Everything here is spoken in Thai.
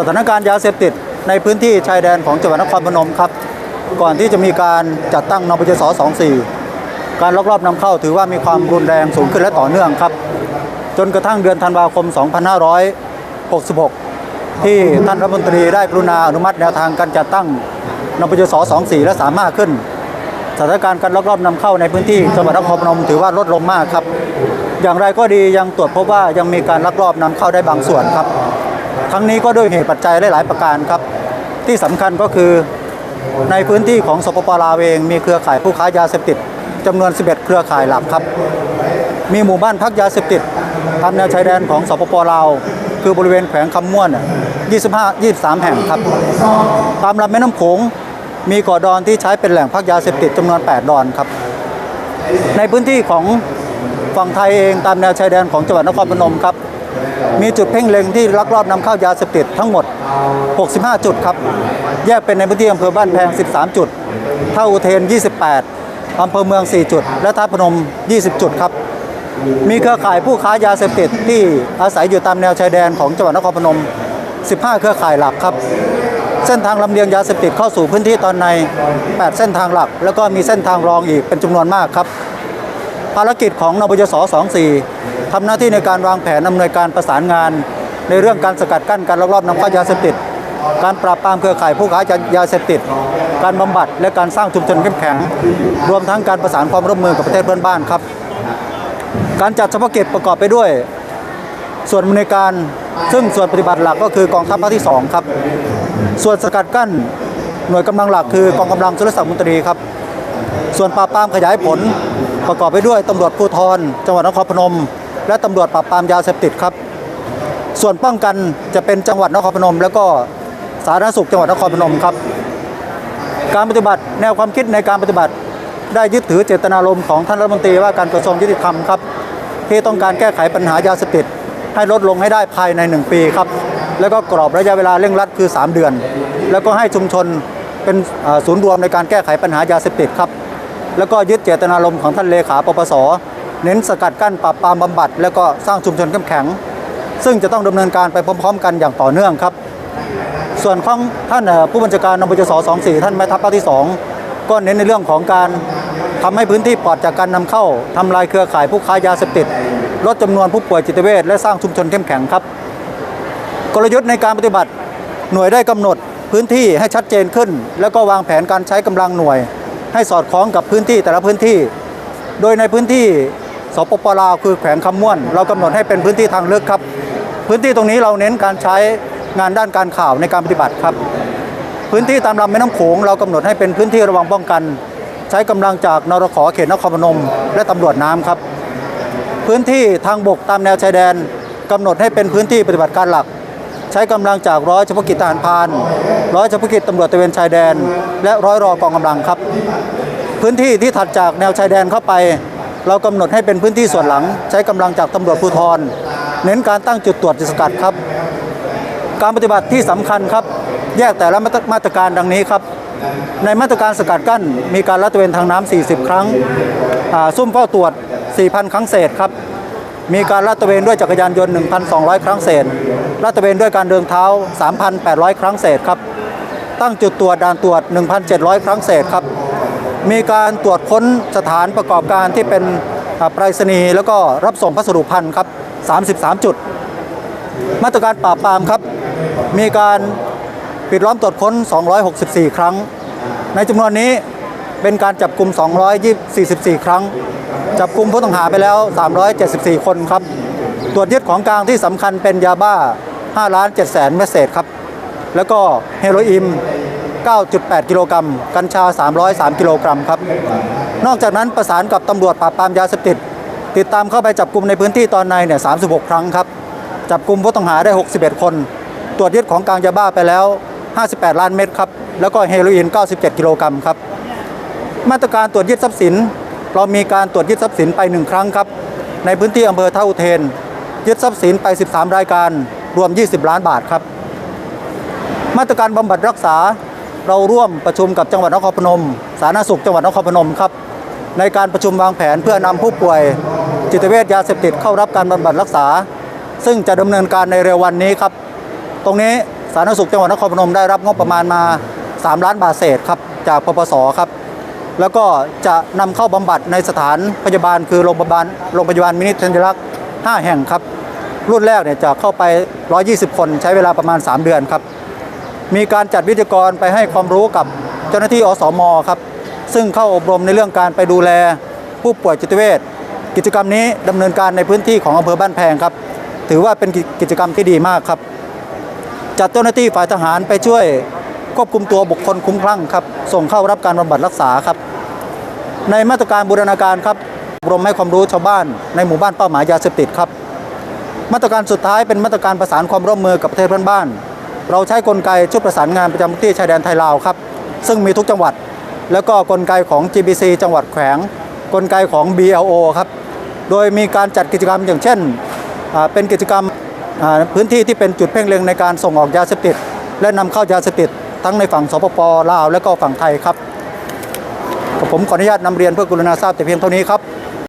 สถานการณ์ยาเสพติดในพื้นที่ชายแดนของจังหวัดนครพนมครับ ก่อนที่จะมีการจัดตั้งนปจส24 การลักลอบนำเข้าถือว่ามีความรุนแรงสูงขึ้นและต่อเนื่องครับ จนกระทั่งเดือนธันวาคม 2566 ที่ท่านรัฐมนตรีได้กรุณาอนุมัติแนวทางการจัดตั้งนปจส24 และสามารถขึ้นสถานการณ์การลักลอบนำเข้าในพื้นที่จังหวัดนครพนมถือว่าลดลงมากครับ อย่างไรก็ดียังตรวจพบว่ายังมีการลักลอบนำเข้าได้บางส่วนครับ ทั้งนี้ก็ด้วยเหตุปัจจัยหลาย ๆ ประการครับ ที่สำคัญก็คือในพื้นที่ของสปปลาวเอง มีเครือข่ายผู้ค้ายาเสพติดจำนวน 11 เครือข่ายหลักครับ มีหมู่บ้านพักยาเสพติดตามแนวชายแดนของสปปลาว คือบริเวณแขวงคำม่วน 25 23 แห่งครับ ตามลำแม่น้ำโขงมีกาะดอนที่ใช้เป็นแหล่งพักยาเสพติดจำนวน 8 ดอนครับ ในพื้นที่ของฝั่งไทยเองตามแนวชายแดนของจังหวัดนครพนมครับ มีจุดเพ่งเล็งที่ลักลอบนำเข้ายาเสพติดทั้งหมด 65 จุดครับ แยกเป็นในพื้นที่อำเภอบ้านแพง 13 จุด ท่าอุเทน 28 อำเภอเมือง 4 จุด และท่าพนม 20 จุดครับ มีเครือข่ายผู้ค้ายาเสพติดที่อาศัยอยู่ตามแนวชายแดนของจังหวัดนครพนม 15 เครือข่ายหลักครับ เส้นทางลำเลียงยาเสพติดเข้าสู่พื้นที่ตอนใน 8 เส้นทางหลัก แล้วก็มีเส้นทางรองอีกเป็นจำนวนมากครับ ภารกิจของนบยส24ทำหน้าที่ในการวางแผนอำนวยการประสานงาน ในเรื่องการสกัดกั้นการลักลอบนำเข้ายาเสพติด การปราบปรามเครือข่ายผู้ค้ายาเสพติด การบำบัดและการสร้างชุมชนเข้มแข็ง รวมทั้งการประสานความร่วมมือกับประเทศเพื่อนบ้านครับ การจัดเฉพาะกิจประกอบไปด้วย ส่วนอำนการซึ่งส่วนปฏิบัติหลักก็คือกองทัพภาคที่ 2 ครับ ส่วนสกัดกั้นหน่วยกำลังหลักคือกองกำลังสุรศักดิ์มนตรีครับ ส่วนปราบปรามขยายผลประกอบไปด้วยตำรวจภูธรจังหวัดนครพนม และตำรวจปราบปรามยาเสพติดครับ ส่วนป้องกันจะเป็นจังหวัดนครพนม แล้วก็สาธารณสุขจังหวัดนครพนมครับ การปฏิบัติแนวความคิดในการปฏิบัติ ได้ยึดถือเจตนารมณ์ของท่านรัฐมนตรีว่าการกระทรวงยุติธรรมครับ ที่ต้องการแก้ไขปัญหายาเสพติดให้ลดลงให้ได้ภายใน 1 ปีครับ แล้วก็กรอบระยะเวลาเร่งรัดคือ 3 เดือน แล้วก็ให้ชุมชนเป็นศูนย์รวมในการแก้ไขปัญหายาเสพติดครับ แล้วก็ยึดเจตนารมณ์ของท่านเลขาปปส เน้นสกัดกั้นปราบปรามบำบัด แล้วก็สร้างชุมชนเข้มแข็ง ซึ่งจะต้องดำเนินการไปพร้อม ๆ กันอย่างต่อเนื่องครับ ส่วนของท่านผู้บัญชาการนบจส24 ท่านแม่ทัพภาคที่ 2 ก็เน้นในเรื่องของการทำให้พื้นที่ปลอดจากการนำเข้าทำลายเครือข่ายผู้ค้ายาเสพติดลดจำนวนผู้ป่วยจิตเวชและสร้างชุมชนเข้มแข็งครับ กลยุทธ์ในการปฏิบัติหน่วยได้กำหนดพื้นที่ให้ชัดเจนขึ้น แล้วก็วางแผนการใช้กำลังหน่วย ให้สอดคล้องกับพื้นที่แต่ละพื้นที่ โดยในพื้นที่สปปลาวคือแขวงคำม่วน เรากำหนดให้เป็นพื้นที่ทางเลือกครับ พื้นที่ตรงนี้เราเน้นการใช้งานด้านการข่าวในการปฏิบัติครับ พื้นที่ตามลำแม่น้ำโขงเรากำหนดให้เป็นพื้นที่ระวังป้องกัน ใช้กำลังจากนรขเขตนครพนม และตำรวจน้ำครับ พื้นที่ทางบกตามแนวชายแดนกำหนดให้เป็นพื้นที่ปฏิบัติการหลัก ใช้กำลังจากร้อยเฉพาะกิจทหารพานร้อยเฉพาะกิจตำรวจตะเวนชายแดน และร้อยรอกองกำลังครับ พื้นที่ที่ถัดจากแนวชายแดนเข้าไป เรากำหนดให้เป็นพื้นที่ส่วนหลัง ใช้กำลังจากตำรวจภูธรเน้นการตั้งจุดตรวจจุดสกัดครับ การปฏิบัติที่สำคัญครับ แยกแต่ละมาตรการดังนี้ครับในมาตรการสกัดกั้นมีการลาดตระเวนทางน้ำ40 ครั้งซุ่มเฝ้าตรวจ 4,000 ครั้งเศษครับ มีการลาดตระเวนด้วยจักรยานยนต์ 1,200 ครั้งเศษ ลาดตระเวนด้วยการเดินเท้า 3,800 ครั้งเศษครับ ตั้งจุดตรวจด่านตรวจ 1,700 ครั้งเศษครับ มีการตรวจค้นสถานประกอบการที่เป็นอ่าไปรษณีย์แล้วก็รับส่งพัสดุพันธ์ครับ 33 จุด มาตรการปราบปรามครับ มีการปิดล้อมตรวจค้น 264 ครั้ง ในจำนวนนี้ เป็นการจับกลุ่ม 244 ครั้ง จับกลุ่มผู้ต้องหาไปแล้ว 374 คนครับ ตรวจยึดของกลางที่สำคัญเป็นยาบ้า 5 ล้าน7แสนเม็ดเศษครับ แล้วก็เฮโรอีน 9.8 กิโลกรัม กัญชา 303 กิโลกรัมครับ นอกจากนั้นประสานกับตำรวจปราบปรามยาเสพติด ติดตามเข้าไปจับกลุ่มในพื้นที่ตอนในเนี่ย 36 ครั้งครับ จับกลุ่มผู้ต้องหาได้ 61 คน ตรวจยึดของกลางยาบ้าไปแล้ว 58 ล้านเม็ดครับ แล้วก็เฮโรอีน 97 กิโลกรัมครับ มาตรการตรวจยึดทรัพย์สิน เรามีการตรวจยึดทรัพย์สินไปหนึ่งครั้งครับ ในพื้นที่อำเภอท่าอุเทน ยึดทรัพย์สินไป 13 รายการรวม 20 ล้านบาทครับ มาตรการบำบัดรักษาเราร่วมประชุมกับจังหวัดนครพนม สาธารณสุขจังหวัดนครพนมครับ ในการประชุมวางแผนเพื่อนำผู้ป่วย จิตเวชยาเสพติดเข้ารับการบำบัดรักษา ซึ่งจะดำเนินการในเร็ววันนี้ครับ ตรงนี้สาธารณสุขจังหวัดนครพนมได้รับงบประมาณมา 3 ล้านบาทเศษครับจากปปสครับ แล้วก็จะนำเข้าบำบัดในสถานพยาบาล คือโรงพยาบาลโรงพยาบาลมินิธัญรักษ์5แห่งครับ รุ่นแรกเนี่ยจะเข้าไป 120 คนใช้เวลาประมาณ 3 เดือนครับ มีการจัดวิทยากรไปให้ความรู้กับเจ้าหน้าที่อสมอครับ ซึ่งเข้าอบรมในเรื่องการไปดูแลผู้ป่วยจิตเวชกิจกรรมนี้ดำเนินการในพื้นที่ของอำเภอบ้านแพงครับ ถือว่าเป็นกิจกรรมที่ดีมากครับ จัดเจ้าหน้าที่ฝ่ายทหารไปช่วยควบคุมตัวบุคคลคุ้มคลั่งครับ ส่งเข้ารับการบำบัดรักษาครับ ในมาตรการบูรณาการครับอบรมให้ความรู้ชาวบ้านในหมู่บ้านเป้าหมายยาเสพติดครับ มาตรการสุดท้ายเป็นมาตรการประสานความร่วมมือกับประเทศเพื่อนบ้าน เราใช้กลไกชุดประสานงานประจำพื้นที่ชายแดนไทยลาวครับ ซึ่งมีทุกจังหวัด แล้วก็กลไกของ GBC จังหวัดแขวง กลไกของ BLO ครับ โดยมีการจัดกิจกรรมอย่างเช่น เป็นกิจกรรมพื้นที่ที่เป็นจุดเพ่งเล็งในการส่งออกยาเสพติด และนำเข้ายาเสพติดทั้งในฝั่งสปปลาวและก็ฝั่งไทยครับ ผมขออนุญาตนำเรียนเพื่อกรุณาทราบแต่เพียงเท่านี้ครับ